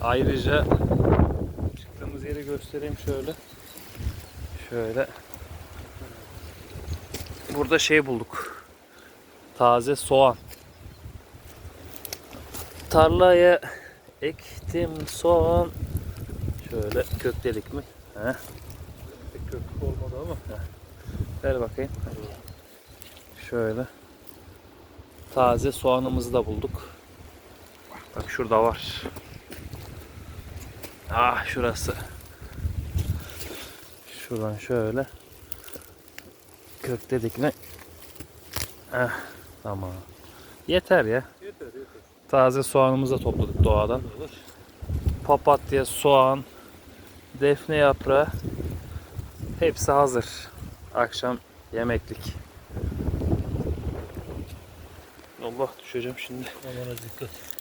Ayrıca çıktığımız yeri göstereyim şöyle. Şöyle. Burada şey bulduk. Taze soğan. Tarlaya ektim soğan. Şöyle kökledik mi? Heh. Köklü olmadı ama. Ver bakayım. Şöyle. Taze soğanımızı da bulduk. Bak şurada var. Ah şurası. Şuradan şöyle. Kökledik mi? Eh, tamam. Yeter ya. Yeter yeter. Taze soğanımızı da topladık doğadan. Olur. Papatya, soğan, defne yaprağı hepsi hazır. Akşam yemeklik. Allah düşeceğim şimdi. Amana dikkat.